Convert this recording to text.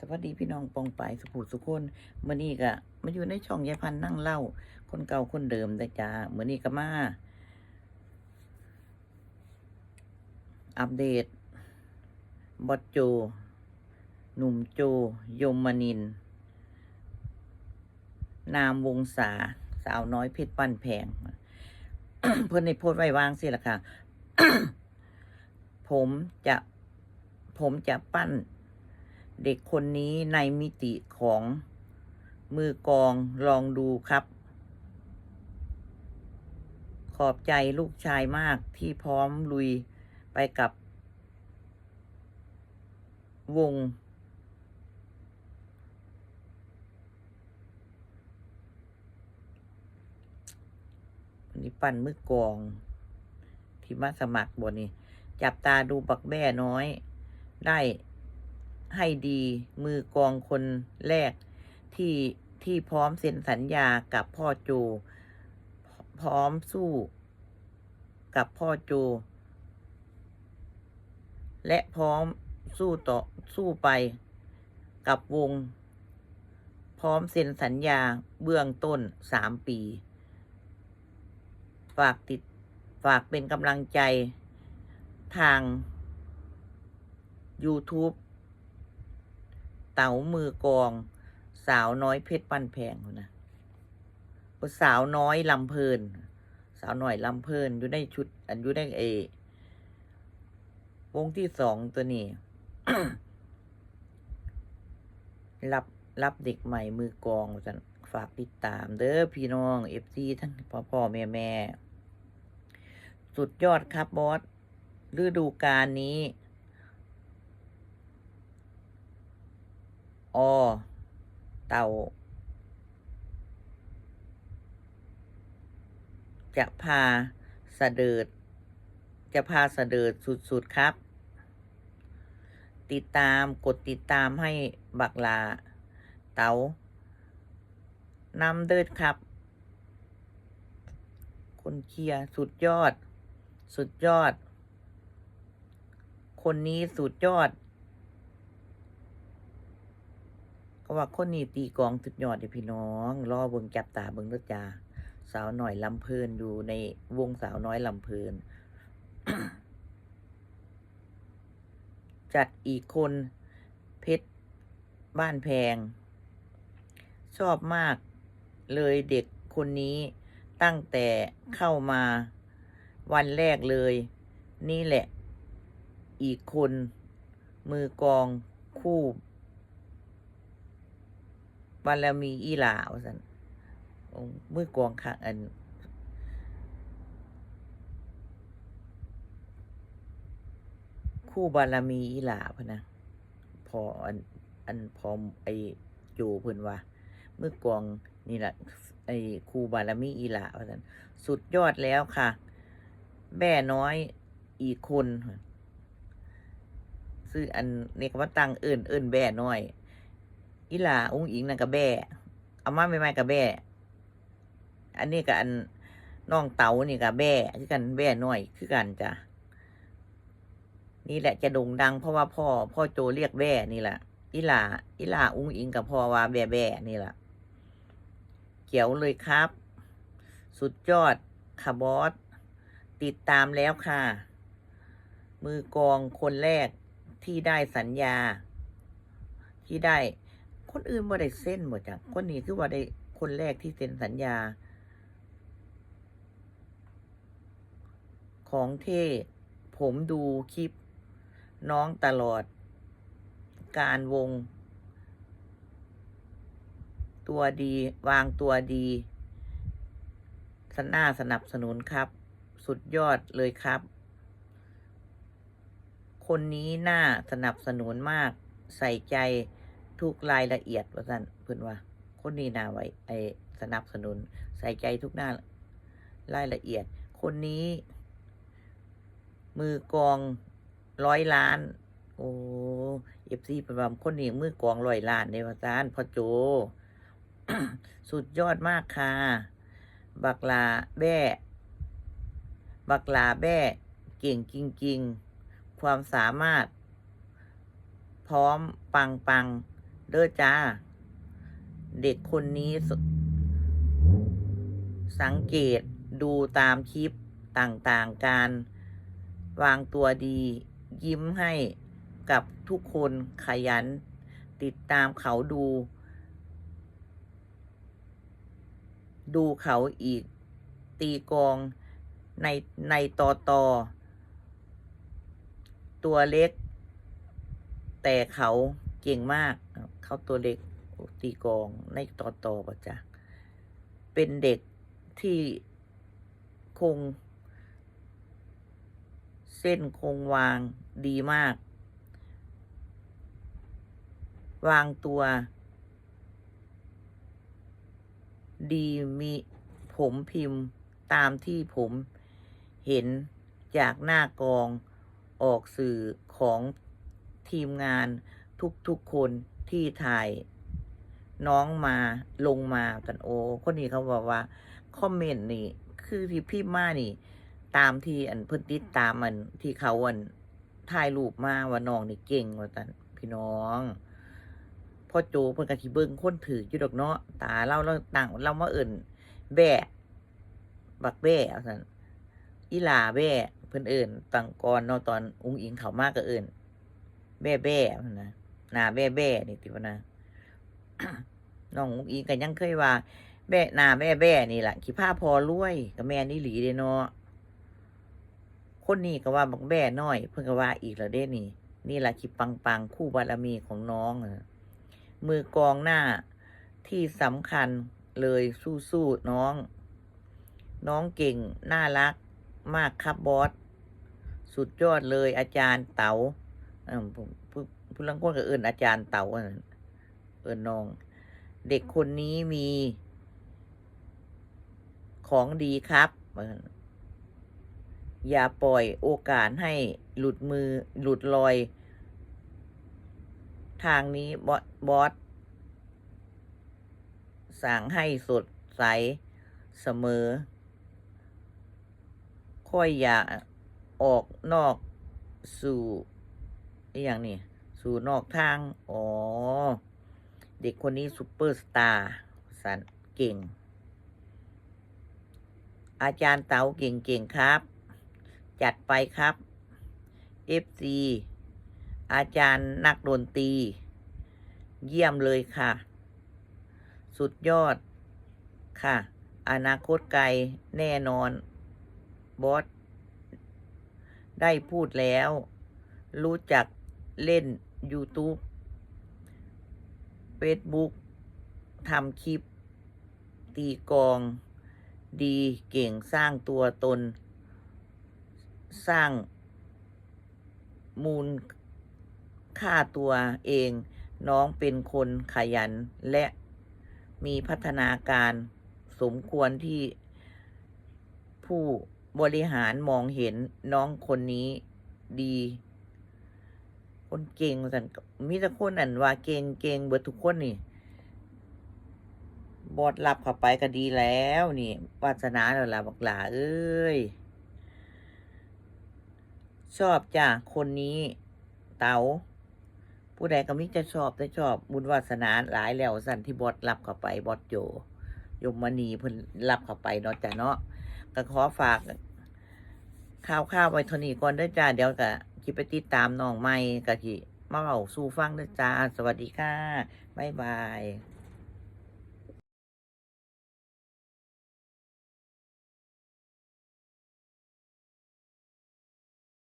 สวัสดีพี่น้องปองปายสุขุสุคนเมื่อนี้ก็มาอยู่ในช่องยายพันนั่งเล่า คนเก่าคนเดิมได้จ้าเมื่อนี้ก็มา อัปเดต บอสโจ หนุ่มโจ ยมมนิน นามวงศาสาวน้อยเพชรปั้นแพง เพื่อนในโพสไว้วางสิล่ะค่ะ ผมจะ ผมจะปั้น เด็กคนนี้ในมิติของมือกองลองดูครับ ขอบใจลูกชายมากที่พร้อมลุยไปกับวงนนี้ปั่นมือกอง ที่มาสมัครบนนี่จับตาดูบักแบ้น้อย ได้ ให้ดีมือกองคนแรกที่ที่พร้อมเซ็นสัญญากับพ่อโจ พร้อมสู้กับพ่อโจ และพร้อมสู้ต่อสู้ไปกับวง พร้อมเซ็นสัญญาเบื้องต้นสามปี ฝากติดฝากเป็นกำลังใจทาง YouTube เต๋ามือกอง สาวน้อยเพชรปั้นแพงนนะสาวน้อยลำเพลิน สาวหน่อยลำเพลินอยู่ในชุด อันอยู่ในเอวงที่สองตัวนี้ รับรับเด็กใหม่มือกองจันฝากติดตาม เด้อพี่น้องเอฟซีทั้งพ่อพ่อแม่แม่ สุดยอดครับบอสฤดูกาลนี้ อเต่า จะพาสะเดิด จะพาสะเดิดสุด ๆ ครับ ติดตามกดติดตามให้บักลา เต๋านำเดิดครับ คนเคลียร์สุดยอด สุดยอด คนนี้สุดยอด ก็ว่าคนนี้ตีกองสุดยอดเด้พี่น้องรอเบิ่งจับตาเบิ่งเด้อจ้าสาวหน่อยลำเพลินอยู่ในวงสาวน้อยลำเพลิน จัดอีกคนเพชรบ้านแพง ชอบมากเลยเด็กคนนี้ตั้งแต่เข้ามาวันแรกเลย นี่แหละ อีกคนมือกองคู่ บารมีอีหลาวสันองมือกองข้างอันคู่บารมีอีหลาพนะพออันอันพอไอโจเพิ่นว่ามือกองนี่แหละไอครูบารมีอีหลาว่าซั่นสุดยอดแล้วค่ะแม่น้อยอีกคนซื้ออันนี่ก็ว่าตังเอิ่นเอิ่นแบ่น้อย อีหลาอุ้งอิงนั่นก็แบ่เอามาใหม่กับแบ่อันนี้กับอันน้องเต๋านี่กับแบ่คือกันแบ่น้อยคือกันจ้ะนี่แหละจะโด่งดังเพราะว่าพ่อ พ่อโจเรียกแบ่นี่แหละอีหลาอีหลาอุ้งอิงกับพ่อว่าแบ่แบ่นี่แหละเกี่ยวเลยครับ สุดยอดคาบอสติดตามแล้วค่ะ มือกองคนแรกที่ได้สัญญา ที่ได้ คนอื่นบ่ได้เส้นหมดจ้ะคนนี้คือว่าได้คนแรกที่เซ็นสัญญา ของเท่ผมดูคลิป น้องตลอด การวง ตัวดี วางตัวดีสน่าสนับสนุนครับ สุดยอดเลยครับ คนนี้น่าสนับสนุนมากใส่ใจ ทุกรายละเอียดว่าสั่นเพื่อนว่า คนนี้นาไว้ไอสนับสนุน ใส่ใจทุกหน้ารายละเอียด คนนี้ มือกองร้อยล้าน โอ้เอฟซีเป็นว่าคนนี้มือกองร้อยล้านในวาซานพ่อโจ สุดยอดมากค่ะ บักลาแบ้บักลาแบ้เก่งจริง ๆ ความสามารถ พร้อมปังปัง เด้อจ้า เด็กคนนี้สสังเกตดูตามคลิปต่างๆการวางตัวดี ยิ้มให้กับทุกคนขยัน ติดตามเขาดู ดูเขาอีก ตีกองในในตอตอตัวเล็ก แต่เขา ก่งมาก เขาตัวเล็กตีกองในตอต่อป่ะจ๊ะเป็นเด็กที่คง เส้นคงวางดีมาก วางตัว ดีมีผมพิมพ์ตามที่ผมเห็นจากหน้ากองออกสื่อของทีมงาน ทุกๆคนที่ถ่าย น้องมาลงมากันโอ้คนนี้เขาบอกว่าคอมเมนต์นี่ คือที่พี่มานี่ ตามที่อันเพิ่นติดตามมันที่เขาอันถ่ายรูปมาว่าน้องนี่เก่งว่าตันพี่น้องพ่อโจเพิ่นก็สิเบิ่งคนถืออยู่ดอกเนาะตาเราเราต่างเรามาเอิ่นแบ่บักแบ่ว่าซั่นอีลาแบ่เพิ่นเอิ่นตังก่อนเนาะตอนอุ้งอิงเขามากก็เอิ่นแบ่แบ่นะ หน้าแบ่แบ่นี่ติว่านะน้องอุ้งอิงก็ยังเคยว่า แบ่หน้าแบ่แบ่นี่แหละขี้ผ้าพอรวยก็แม่นอีหลีเด้เนาะคนนี้ก็ว่าบักแบ่น้อย เพิ่นก็ว่าอีกแล้วเด้นี่ นี่แหละคิดปังปังๆคู่บารมีของน้องมือกองหน้าที่สำคัญเลยสู้ๆน้อง น้องเก่ง น่ารักมากครับบอส สุดยอดเลยอาจารย์เต๋าผู้ผู้ ผู้ลังคนก็เอินอาจารย์เต๋าเอินน้อง เด็กคนนี้มีของดีครับ อย่าปล่อยโอกาสให้หลุดมือหลุดลอย ทางนี้บอสสั่งให้สดใสเสมอ ค่อยอย่าออกนอกสู่อย่างนี้ สู่นอกทาง อ๋อ เด็กคนนี้ซูเปอร์สตาร์สันเก่ง อาจารย์เต๋าเก่งๆครับ จัดไปครับ FC อาจารย์นักดนตรี เยี่ยมเลยค่ะ สุดยอดค่ะ อนาคตไกลแน่นอน บอส ได้พูดแล้ว รู้จักเล่น YouTube Facebook ทำคลิป ตีกอง ดีเก่งสร้างตัวตน สร้างมูลค่าตัวเอง น้องเป็นคนขยันและมีพัฒนาการสมควรที่ผู้บริหารมองเห็นน้องคนนี้ดี คนเก่งสันมีแต่คนอันว่าเก่งเก่งเบิดทุกคนนี่ บอดรับเข้าไปก็ดีแล้วนี่วาสนาแล้วล่ะบักหลาเอ้ย ชอบจ้ะคนนี้ เต๋าผู้ใดก็มิจะชอบแต่ชอบบุญวาสนาหลายแล้วสันที่บอดรับเข้าไปบอดโจยมมณีเพิ่นรับเข้าไปเนาะจ้ะเนาะก็ขอฝากข้าวข้าวไว้เท่านี้ก่อนด้อจ้าเดี๋ยวก็คิ ดไปติดตามน้องใหม่กะทิมาเล่าสู่ฟังนะจ้า สวัสดีค่ะ บ๊ายบาย